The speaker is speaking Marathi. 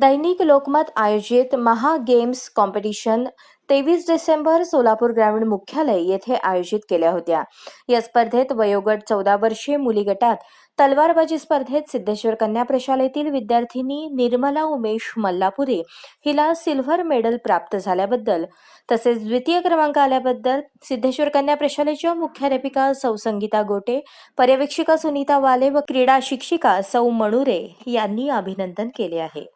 दैनिक लोकमत आयोजित महा गेम्स कॉम्पिटिशन तेवीस डिसेंबर सोलापूर ग्रामीण मुख्यालय येथे आयोजित केल्या होत्या. या स्पर्धेत वयोगट चौदा वर्षीय मुली गटात तलवारबाजी स्पर्धेत सिद्धेश्वर कन्या प्रशालेतील विद्यार्थिनी निर्मला उमेश मल्लापुरे हिला सिल्व्हर मेडल प्राप्त झाल्याबद्दल तसेच द्वितीय क्रमांक आल्याबद्दल सिद्धेश्वर कन्या प्रशालेच्या मुख्याध्यापिका सौ संगीता गोटे पर्यवेक्षिका सुनीता वाले व क्रीडा शिक्षिका सौ मणुरे यांनी अभिनंदन केले आहे.